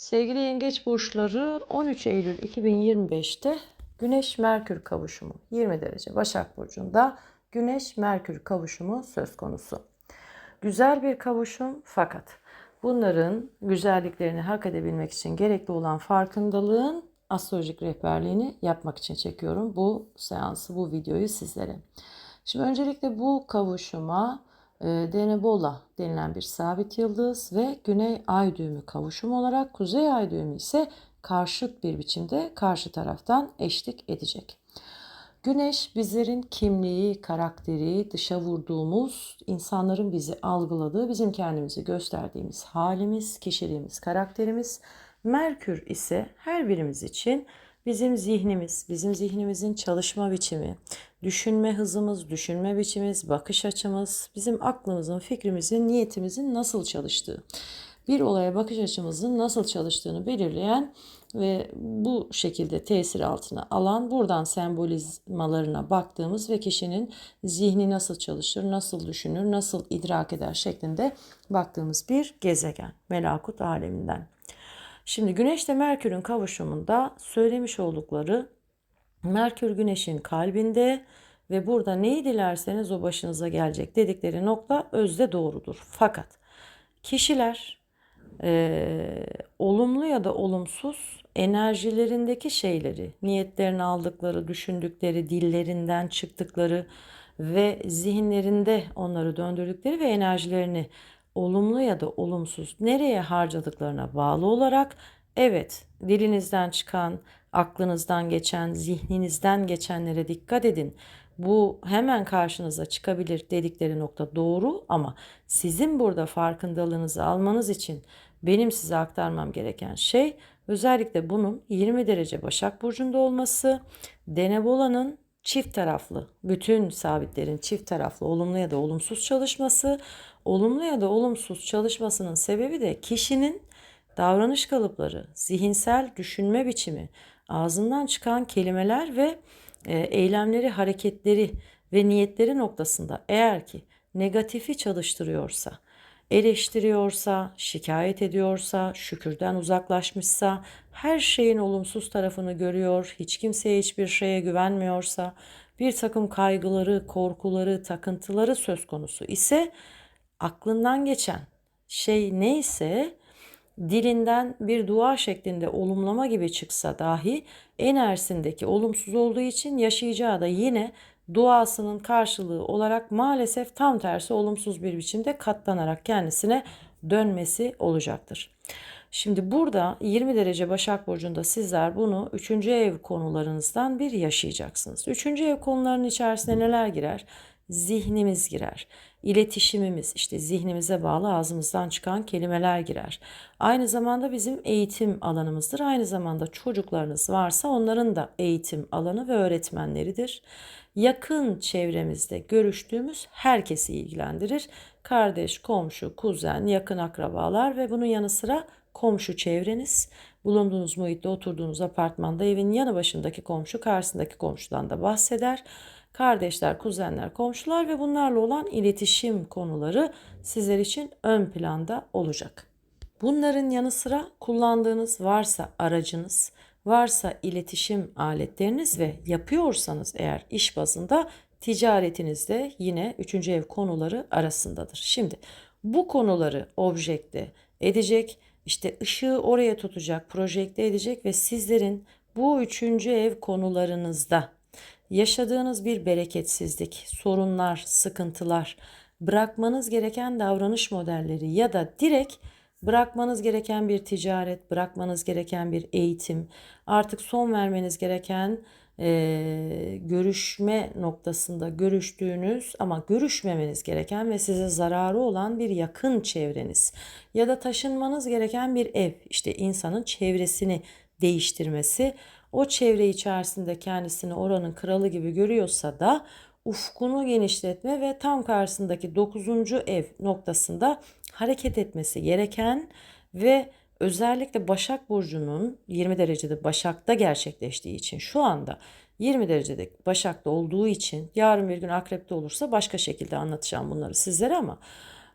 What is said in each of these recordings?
Sevgili yengeç burçları 13 Eylül 2025'te Güneş Merkür kavuşumu 20 derece Başak Burcu'nda Güneş Merkür kavuşumu söz konusu. Güzel bir kavuşum fakat bunların güzelliklerini hak edebilmek için gerekli olan farkındalığın astrolojik rehberliğini yapmak için çekiyorum bu seansı, bu videoyu sizlere. Şimdi öncelikle bu kavuşuma Denebola denilen bir sabit yıldız ve Güney Ay düğümü kavuşum olarak Kuzey Ay düğümü ise karşıt bir biçimde karşı taraftan eşlik edecek. Güneş bizlerin kimliği, karakteri, dışa vurduğumuz, insanların bizi algıladığı, bizim kendimizi gösterdiğimiz halimiz, kişiliğimiz, karakterimiz. Merkür ise her birimiz için bizim zihnimiz, bizim zihnimizin çalışma biçimi, düşünme hızımız, düşünme biçimimiz, bakış açımız, bizim aklımızın, fikrimizin, niyetimizin nasıl çalıştığı, bir olaya bakış açımızın nasıl çalıştığını belirleyen ve bu şekilde tesir altına alan buradan sembolizmalarına baktığımız ve kişinin zihni nasıl çalışır, nasıl düşünür, nasıl idrak eder şeklinde baktığımız bir gezegen melakut aleminden. Şimdi Güneş ile Merkür'ün kavuşumunda söylemiş oldukları Merkür Güneş'in kalbinde ve burada neyi dilerseniz o başınıza gelecek dedikleri nokta özde doğrudur. Fakat kişiler e, olumlu ya da olumsuz enerjilerindeki şeyleri, niyetlerini aldıkları, düşündükleri, dillerinden çıktıkları ve zihinlerinde onları döndürdükleri ve enerjilerini olumlu ya da olumsuz nereye harcadıklarına bağlı olarak evet dilinizden çıkan, aklınızdan geçen, zihninizden geçenlere dikkat edin. Bu hemen karşınıza çıkabilir dedikleri nokta doğru ama sizin burada farkındalığınızı almanız için benim size aktarmam gereken şey özellikle bunun 20 derece Başak Burcu'nda olması, Denebola'nın çift taraflı, bütün sabitlerin çift taraflı olumlu ya da olumsuz çalışması, olumlu ya da olumsuz çalışmasının sebebi de kişinin davranış kalıpları, zihinsel düşünme biçimi, ağzından çıkan kelimeler ve e, eylemleri, hareketleri ve niyetleri noktasında eğer ki negatifi çalıştırıyorsa, eleştiriyorsa, şikayet ediyorsa, şükürden uzaklaşmışsa, her şeyin olumsuz tarafını görüyor, hiç kimseye hiçbir şeye güvenmiyorsa, bir takım kaygıları, korkuları, takıntıları söz konusu ise aklından geçen şey neyse dilinden bir dua şeklinde olumlama gibi çıksa dahi enerjisindeki olumsuz olduğu için yaşayacağı da yine duasının karşılığı olarak maalesef tam tersi olumsuz bir biçimde katlanarak kendisine dönmesi olacaktır. Şimdi burada 20 derece Başak Burcu'nda sizler bunu 3. ev konularınızdan bir yaşayacaksınız. 3. ev konularının içerisine neler girer? Zihnimiz girer. İletişimimiz, işte zihnimize bağlı ağzımızdan çıkan kelimeler girer. Aynı zamanda bizim eğitim alanımızdır. Aynı zamanda çocuklarınız varsa onların da eğitim alanı ve öğretmenleridir yakın çevremizde görüştüğümüz herkesi ilgilendirir. Kardeş, komşu, kuzen, yakın akrabalar ve bunun yanı sıra komşu çevreniz, bulunduğunuz muhitte oturduğunuz apartmanda evin yanı başındaki komşu, karşısındaki komşudan da bahseder. Kardeşler, kuzenler, komşular ve bunlarla olan iletişim konuları sizler için ön planda olacak. Bunların yanı sıra kullandığınız varsa aracınız, varsa iletişim aletleriniz ve yapıyorsanız eğer iş bazında ticaretinizde yine üçüncü ev konuları arasındadır. Şimdi bu konuları objekte edecek, işte ışığı oraya tutacak, projekte edecek ve sizlerin bu üçüncü ev konularınızda yaşadığınız bir bereketsizlik, sorunlar, sıkıntılar, bırakmanız gereken davranış modelleri ya da direkt bırakmanız gereken bir ticaret, bırakmanız gereken bir eğitim, artık son vermeniz gereken e, görüşme noktasında görüştüğünüz ama görüşmemeniz gereken ve size zararı olan bir yakın çevreniz ya da taşınmanız gereken bir ev, işte insanın çevresini değiştirmesi, o çevre içerisinde kendisini oranın kralı gibi görüyorsa da ufkunu genişletme ve tam karşısındaki 9. ev noktasında hareket etmesi gereken ve özellikle Başak Burcu'nun 20 derecede Başak'ta gerçekleştiği için şu anda 20 derecede Başak'ta olduğu için yarın bir gün Akrep'te olursa başka şekilde anlatacağım bunları sizlere ama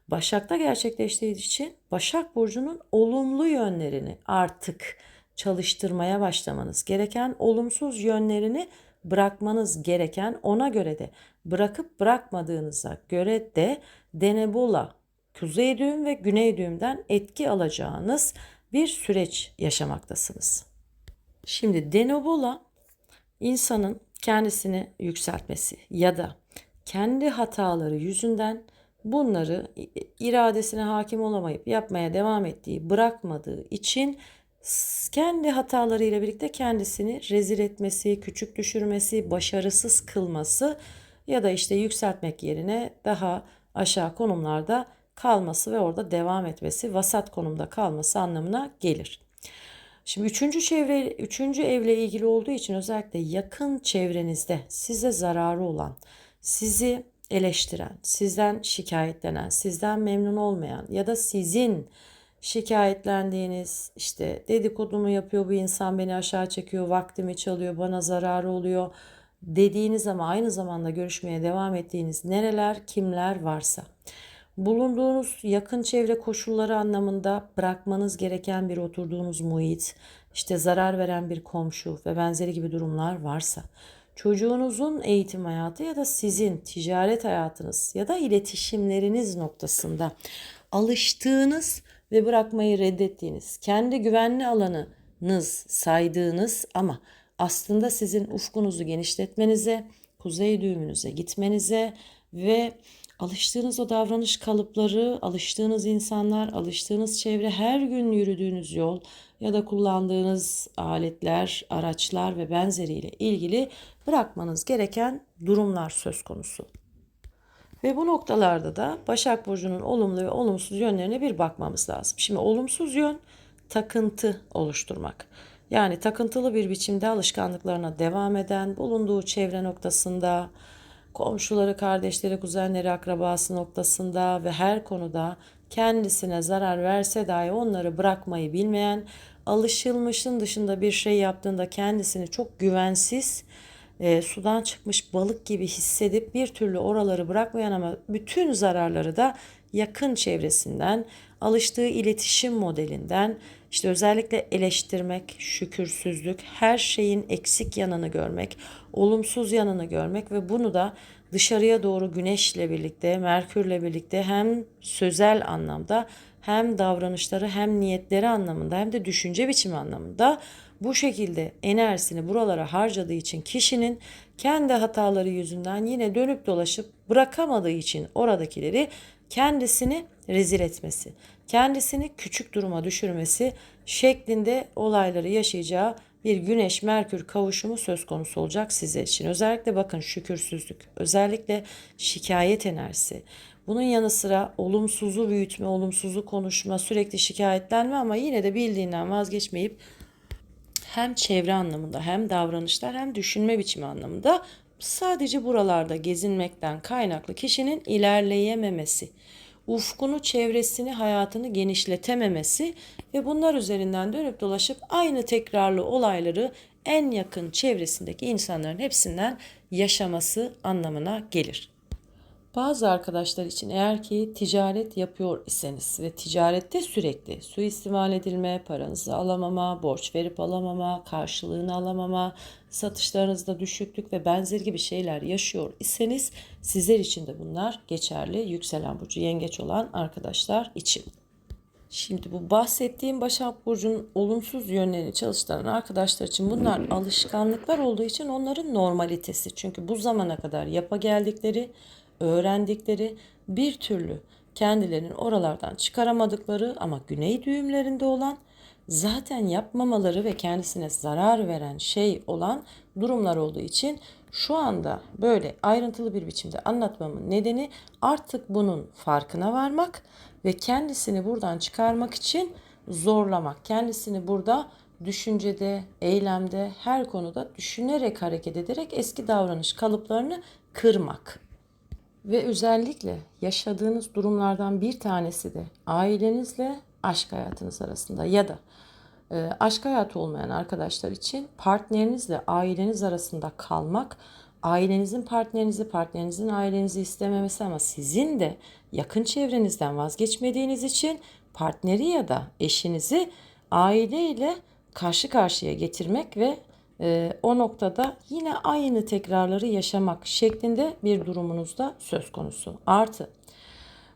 Başak'ta gerçekleştiği için Başak Burcu'nun olumlu yönlerini artık çalıştırmaya başlamanız gereken, olumsuz yönlerini bırakmanız gereken, ona göre de bırakıp bırakmadığınıza göre de Denebola, kuzey düğüm ve güney düğümden etki alacağınız bir süreç yaşamaktasınız. Şimdi Denobola insanın kendisini yükseltmesi ya da kendi hataları yüzünden bunları iradesine hakim olamayıp yapmaya devam ettiği, bırakmadığı için kendi hatalarıyla birlikte kendisini rezil etmesi, küçük düşürmesi, başarısız kılması ya da işte yükseltmek yerine daha aşağı konumlarda kalması ve orada devam etmesi, vasat konumda kalması anlamına gelir. Şimdi üçüncü çevre, üçüncü evle ilgili olduğu için özellikle yakın çevrenizde size zararı olan, sizi eleştiren, sizden şikayetlenen, sizden memnun olmayan ya da sizin şikayetlendiğiniz işte dedikodumu yapıyor bu insan beni aşağı çekiyor, vaktimi çalıyor, bana zararı oluyor dediğiniz ama aynı zamanda görüşmeye devam ettiğiniz nereler, kimler varsa. Bulunduğunuz yakın çevre koşulları anlamında bırakmanız gereken bir oturduğunuz muhit, işte zarar veren bir komşu ve benzeri gibi durumlar varsa, çocuğunuzun eğitim hayatı ya da sizin ticaret hayatınız ya da iletişimleriniz noktasında alıştığınız ve bırakmayı reddettiğiniz, kendi güvenli alanınız saydığınız ama aslında sizin ufkunuzu genişletmenize, kuzey düğümünüze gitmenize ve alıştığınız o davranış kalıpları, alıştığınız insanlar, alıştığınız çevre, her gün yürüdüğünüz yol ya da kullandığınız aletler, araçlar ve benzeriyle ilgili bırakmanız gereken durumlar söz konusu. Ve bu noktalarda da Başak Burcu'nun olumlu ve olumsuz yönlerine bir bakmamız lazım. Şimdi olumsuz yön takıntı oluşturmak. Yani takıntılı bir biçimde alışkanlıklarına devam eden, bulunduğu çevre noktasında, komşuları, kardeşleri, kuzenleri, akrabası noktasında ve her konuda kendisine zarar verse dahi onları bırakmayı bilmeyen, alışılmışın dışında bir şey yaptığında kendisini çok güvensiz, e, sudan çıkmış balık gibi hissedip bir türlü oraları bırakmayan ama bütün zararları da yakın çevresinden, alıştığı iletişim modelinden, işte özellikle eleştirmek, şükürsüzlük, her şeyin eksik yanını görmek, olumsuz yanını görmek ve bunu da dışarıya doğru güneşle birlikte, merkürle birlikte hem sözel anlamda hem davranışları hem niyetleri anlamında hem de düşünce biçimi anlamında bu şekilde enerjisini buralara harcadığı için kişinin kendi hataları yüzünden yine dönüp dolaşıp bırakamadığı için oradakileri kendisini rezil etmesi, kendisini küçük duruma düşürmesi şeklinde olayları yaşayacağı bir güneş merkür kavuşumu söz konusu olacak size için. Özellikle bakın şükürsüzlük, özellikle şikayet enerjisi. Bunun yanı sıra olumsuzu büyütme, olumsuzu konuşma, sürekli şikayetlenme ama yine de bildiğinden vazgeçmeyip hem çevre anlamında hem davranışlar hem düşünme biçimi anlamında sadece buralarda gezinmekten kaynaklı kişinin ilerleyememesi, ufkunu, çevresini, hayatını genişletememesi ve bunlar üzerinden dönüp dolaşıp aynı tekrarlı olayları en yakın çevresindeki insanların hepsinden yaşaması anlamına gelir. Bazı arkadaşlar için eğer ki ticaret yapıyor iseniz ve ticarette sürekli suistimal edilme, paranızı alamama, borç verip alamama, karşılığını alamama, satışlarınızda düşüklük ve benzeri gibi şeyler yaşıyor iseniz sizler için de bunlar geçerli yükselen burcu yengeç olan arkadaşlar için. Şimdi bu bahsettiğim Başak Burcu'nun olumsuz yönlerini çalıştıran arkadaşlar için bunlar alışkanlıklar olduğu için onların normalitesi. Çünkü bu zamana kadar yapa geldikleri öğrendikleri bir türlü kendilerinin oralardan çıkaramadıkları ama güney düğümlerinde olan zaten yapmamaları ve kendisine zarar veren şey olan durumlar olduğu için şu anda böyle ayrıntılı bir biçimde anlatmamın nedeni artık bunun farkına varmak ve kendisini buradan çıkarmak için zorlamak. Kendisini burada düşüncede, eylemde, her konuda düşünerek hareket ederek eski davranış kalıplarını kırmak. Ve özellikle yaşadığınız durumlardan bir tanesi de ailenizle aşk hayatınız arasında ya da e, aşk hayatı olmayan arkadaşlar için partnerinizle aileniz arasında kalmak ailenizin partnerinizi, partnerinizin ailenizi istememesi ama sizin de yakın çevrenizden vazgeçmediğiniz için partneri ya da eşinizi aileyle karşı karşıya getirmek ve e, o noktada yine aynı tekrarları yaşamak şeklinde bir durumunuz da söz konusu. Artı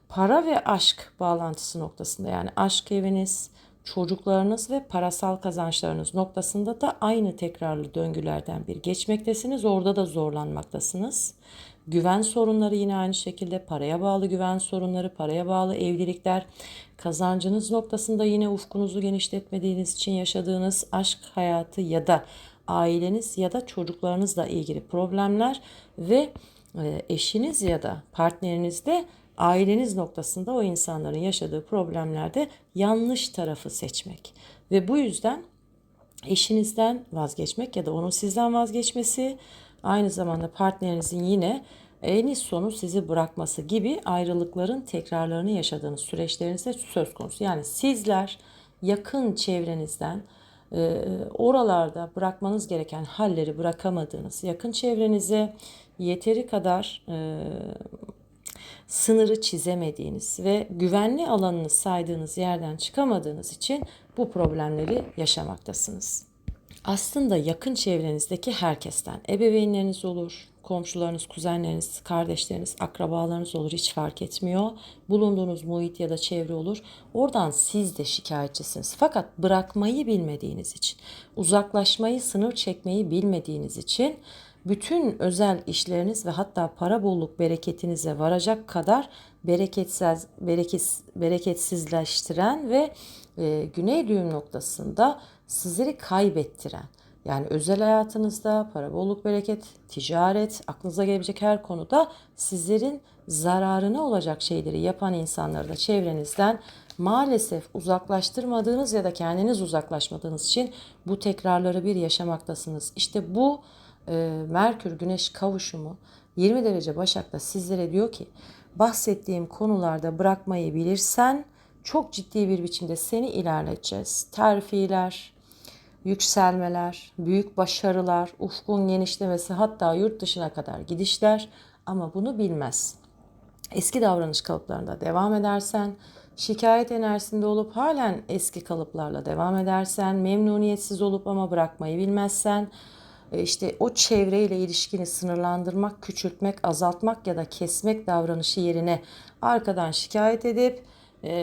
para ve aşk bağlantısı noktasında yani aşk eviniz, çocuklarınız ve parasal kazançlarınız noktasında da aynı tekrarlı döngülerden bir geçmektesiniz. Orada da zorlanmaktasınız. Güven sorunları yine aynı şekilde paraya bağlı güven sorunları, paraya bağlı evlilikler, kazancınız noktasında yine ufkunuzu genişletmediğiniz için yaşadığınız aşk hayatı ya da aileniz ya da çocuklarınızla ilgili problemler ve e, eşiniz ya da partnerinizde aileniz noktasında o insanların yaşadığı problemlerde yanlış tarafı seçmek. Ve bu yüzden eşinizden vazgeçmek ya da onun sizden vazgeçmesi aynı zamanda partnerinizin yine en sonu sizi bırakması gibi ayrılıkların tekrarlarını yaşadığınız süreçlerinizde söz konusu. Yani sizler yakın çevrenizden e, oralarda bırakmanız gereken halleri bırakamadığınız, yakın çevrenize yeteri kadar e, sınırı çizemediğiniz ve güvenli alanını saydığınız yerden çıkamadığınız için bu problemleri yaşamaktasınız. Aslında yakın çevrenizdeki herkesten, ebeveynleriniz olur, komşularınız, kuzenleriniz, kardeşleriniz, akrabalarınız olur hiç fark etmiyor. Bulunduğunuz muhit ya da çevre olur. Oradan siz de şikayetçisiniz. Fakat bırakmayı bilmediğiniz için, uzaklaşmayı, sınır çekmeyi bilmediğiniz için bütün özel işleriniz ve hatta para bolluk bereketinize varacak kadar bereketsiz, bereket, bereketsizleştiren ve e, güney düğüm noktasında sizleri kaybettiren yani özel hayatınızda para bolluk bereket, ticaret, aklınıza gelebilecek her konuda sizlerin zararına olacak şeyleri yapan insanları da çevrenizden maalesef uzaklaştırmadığınız ya da kendiniz uzaklaşmadığınız için bu tekrarları bir yaşamaktasınız. İşte bu e, Merkür Güneş kavuşumu 20 derece Başak'ta sizlere diyor ki bahsettiğim konularda bırakmayı bilirsen çok ciddi bir biçimde seni ilerleteceğiz. Terfiler, yükselmeler, büyük başarılar, ufkun genişlemesi hatta yurt dışına kadar gidişler ama bunu bilmez. Eski davranış kalıplarında devam edersen, şikayet enerjisinde olup halen eski kalıplarla devam edersen, memnuniyetsiz olup ama bırakmayı bilmezsen, e, işte o çevreyle ilişkini sınırlandırmak, küçültmek, azaltmak ya da kesmek davranışı yerine arkadan şikayet edip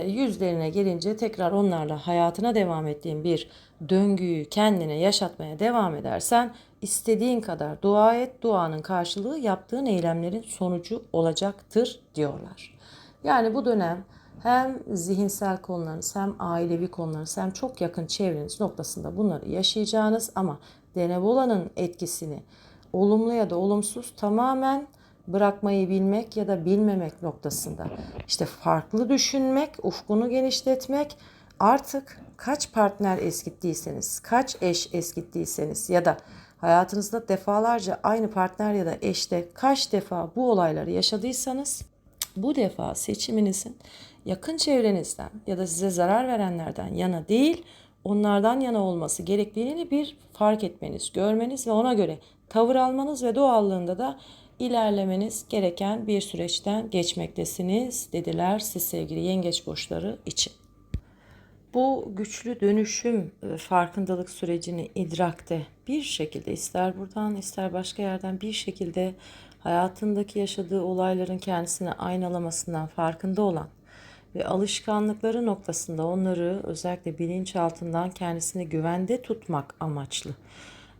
yüzlerine gelince tekrar onlarla hayatına devam ettiğin bir döngüyü kendine yaşatmaya devam edersen istediğin kadar dua et, duanın karşılığı yaptığın eylemlerin sonucu olacaktır diyorlar. Yani bu dönem hem zihinsel konularınız hem ailevi konularınız hem çok yakın çevreniz noktasında bunları yaşayacağınız ama Denebola'nın etkisini olumlu ya da olumsuz tamamen bırakmayı bilmek ya da bilmemek noktasında. İşte farklı düşünmek, ufkunu genişletmek, artık kaç partner eskittiyseniz, kaç eş eskittiyseniz ya da hayatınızda defalarca aynı partner ya da eşte kaç defa bu olayları yaşadıysanız bu defa seçiminizin yakın çevrenizden ya da size zarar verenlerden yana değil, onlardan yana olması gerektiğini bir fark etmeniz, görmeniz ve ona göre tavır almanız ve doğallığında da ilerlemeniz gereken bir süreçten geçmektesiniz dediler siz sevgili yengeç burçları için. Bu güçlü dönüşüm e, farkındalık sürecini idrakte bir şekilde ister buradan ister başka yerden bir şekilde hayatındaki yaşadığı olayların kendisine aynalamasından farkında olan ve alışkanlıkları noktasında onları özellikle bilinçaltından kendisini güvende tutmak amaçlı.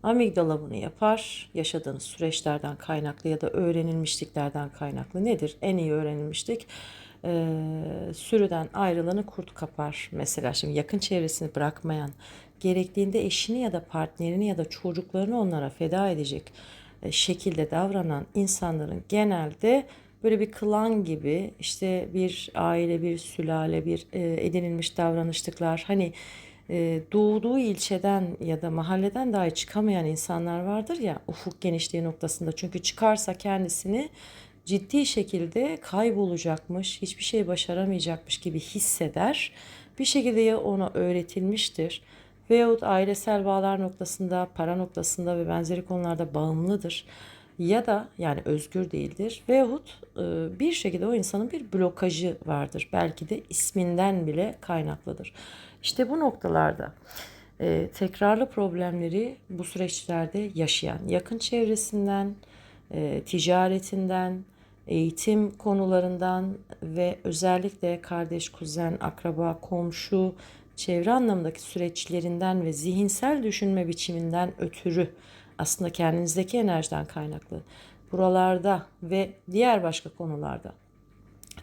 Amigdala bunu yapar. Yaşadığınız süreçlerden kaynaklı ya da öğrenilmişliklerden kaynaklı nedir? En iyi öğrenilmişlik e, sürüden ayrılanı kurt kapar. Mesela şimdi yakın çevresini bırakmayan, gerektiğinde eşini ya da partnerini ya da çocuklarını onlara feda edecek şekilde davranan insanların genelde böyle bir klan gibi işte bir aile, bir sülale, bir edinilmiş davranışlıklar hani e, doğduğu ilçeden ya da mahalleden dahi çıkamayan insanlar vardır ya ufuk genişliği noktasında. Çünkü çıkarsa kendisini ciddi şekilde kaybolacakmış, hiçbir şey başaramayacakmış gibi hisseder. Bir şekilde ya ona öğretilmiştir veyahut ailesel bağlar noktasında, para noktasında ve benzeri konularda bağımlıdır ya da yani özgür değildir veyahut e, bir şekilde o insanın bir blokajı vardır. Belki de isminden bile kaynaklıdır. İşte bu noktalarda e, tekrarlı problemleri bu süreçlerde yaşayan yakın çevresinden, e, ticaretinden, eğitim konularından ve özellikle kardeş, kuzen, akraba, komşu, çevre anlamındaki süreçlerinden ve zihinsel düşünme biçiminden ötürü aslında kendinizdeki enerjiden kaynaklı. Buralarda ve diğer başka konularda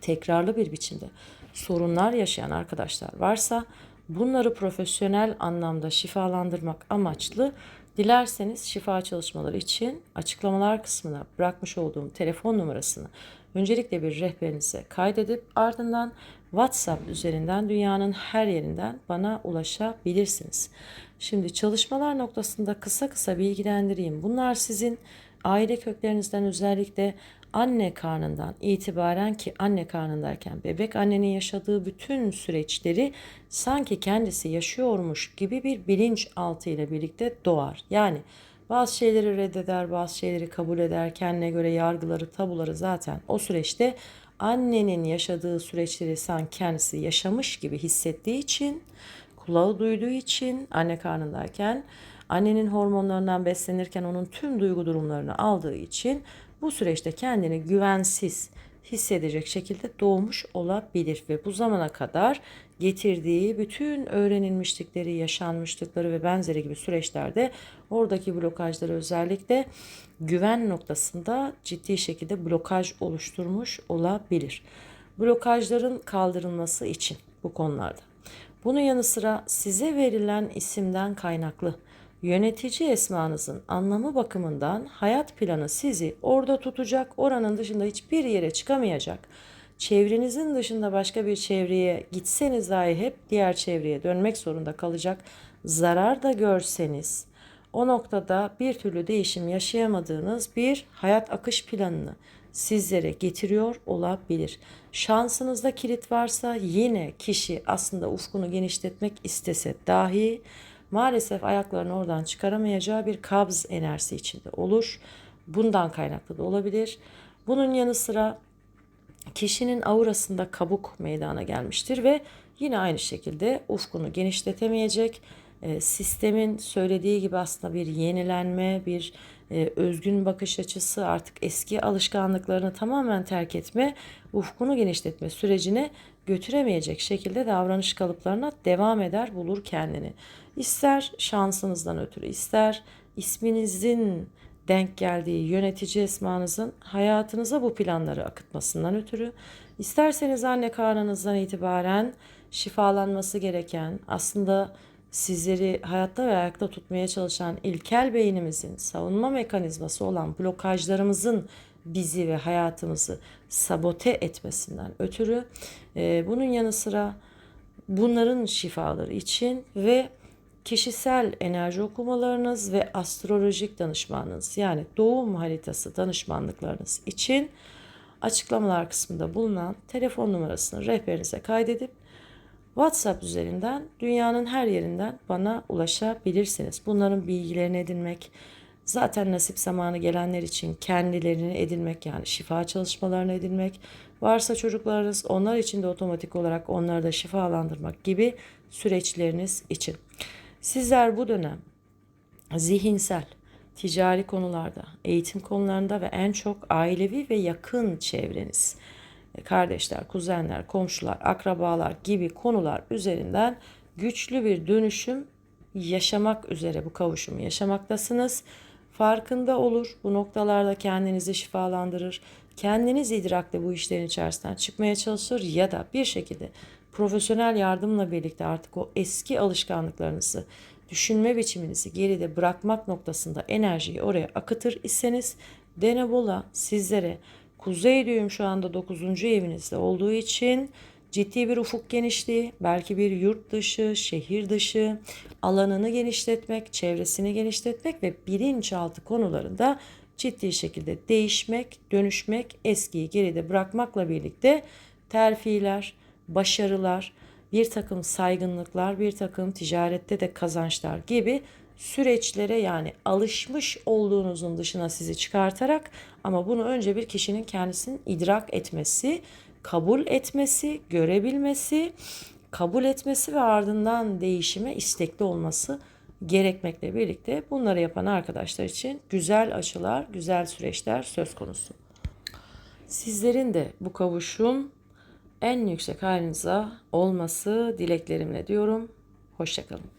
tekrarlı bir biçimde sorunlar yaşayan arkadaşlar varsa bunları profesyonel anlamda şifalandırmak amaçlı dilerseniz şifa çalışmaları için açıklamalar kısmına bırakmış olduğum telefon numarasını öncelikle bir rehberinize kaydedip ardından WhatsApp üzerinden dünyanın her yerinden bana ulaşabilirsiniz. Şimdi çalışmalar noktasında kısa kısa bilgilendireyim. Bunlar sizin aile köklerinizden özellikle anne karnından itibaren ki anne karnındayken bebek annenin yaşadığı bütün süreçleri sanki kendisi yaşıyormuş gibi bir bilinç altı ile birlikte doğar. Yani bazı şeyleri reddeder, bazı şeyleri kabul eder, kendine göre yargıları, tabuları zaten o süreçte annenin yaşadığı süreçleri sanki kendisi yaşamış gibi hissettiği için, kulağı duyduğu için anne karnındayken annenin hormonlarından beslenirken onun tüm duygu durumlarını aldığı için bu süreçte kendini güvensiz hissedecek şekilde doğmuş olabilir. Ve bu zamana kadar getirdiği bütün öğrenilmişlikleri, yaşanmışlıkları ve benzeri gibi süreçlerde oradaki blokajları özellikle güven noktasında ciddi şekilde blokaj oluşturmuş olabilir. Blokajların kaldırılması için bu konularda. Bunun yanı sıra size verilen isimden kaynaklı yönetici esmanızın anlamı bakımından hayat planı sizi orada tutacak, oranın dışında hiçbir yere çıkamayacak. Çevrenizin dışında başka bir çevreye gitseniz dahi hep diğer çevreye dönmek zorunda kalacak. Zarar da görseniz o noktada bir türlü değişim yaşayamadığınız bir hayat akış planını sizlere getiriyor olabilir. Şansınızda kilit varsa yine kişi aslında ufkunu genişletmek istese dahi maalesef ayaklarını oradan çıkaramayacağı bir kabz enerjisi içinde olur. Bundan kaynaklı da olabilir. Bunun yanı sıra kişinin aurasında kabuk meydana gelmiştir ve yine aynı şekilde ufkunu genişletemeyecek. E, sistemin söylediği gibi aslında bir yenilenme, bir e, özgün bakış açısı, artık eski alışkanlıklarını tamamen terk etme, ufkunu genişletme sürecine götüremeyecek şekilde davranış kalıplarına devam eder, bulur kendini. İster şansınızdan ötürü, ister isminizin denk geldiği yönetici esmanızın hayatınıza bu planları akıtmasından ötürü, isterseniz anne karnınızdan itibaren şifalanması gereken, aslında sizleri hayatta ve ayakta tutmaya çalışan ilkel beynimizin savunma mekanizması olan blokajlarımızın bizi ve hayatımızı sabote etmesinden ötürü e, bunun yanı sıra bunların şifaları için ve kişisel enerji okumalarınız ve astrolojik danışmanınız yani doğum haritası danışmanlıklarınız için açıklamalar kısmında bulunan telefon numarasını rehberinize kaydedip WhatsApp üzerinden dünyanın her yerinden bana ulaşabilirsiniz. Bunların bilgilerini edinmek, zaten nasip zamanı gelenler için kendilerini edinmek yani şifa çalışmalarını edinmek, varsa çocuklarınız onlar için de otomatik olarak onları da şifalandırmak gibi süreçleriniz için. Sizler bu dönem zihinsel, ticari konularda, eğitim konularında ve en çok ailevi ve yakın çevreniz, kardeşler, kuzenler, komşular, akrabalar gibi konular üzerinden güçlü bir dönüşüm yaşamak üzere bu kavuşumu yaşamaktasınız. Farkında olur. Bu noktalarda kendinizi şifalandırır. Kendiniz idrakle bu işlerin içerisinden çıkmaya çalışır ya da bir şekilde profesyonel yardımla birlikte artık o eski alışkanlıklarınızı, düşünme biçiminizi geride bırakmak noktasında enerjiyi oraya akıtır iseniz Denebola sizlere Kuzey düğüm şu anda 9. evinizde olduğu için ciddi bir ufuk genişliği, belki bir yurt dışı, şehir dışı alanını genişletmek, çevresini genişletmek ve bilinçaltı konularında ciddi şekilde değişmek, dönüşmek, eskiyi geride bırakmakla birlikte terfiler, başarılar, bir takım saygınlıklar, bir takım ticarette de kazançlar gibi süreçlere yani alışmış olduğunuzun dışına sizi çıkartarak ama bunu önce bir kişinin kendisinin idrak etmesi, kabul etmesi, görebilmesi, kabul etmesi ve ardından değişime istekli olması gerekmekle birlikte bunları yapan arkadaşlar için güzel açılar, güzel süreçler söz konusu. Sizlerin de bu kavuşum en yüksek halinize olması dileklerimle diyorum. Hoşçakalın.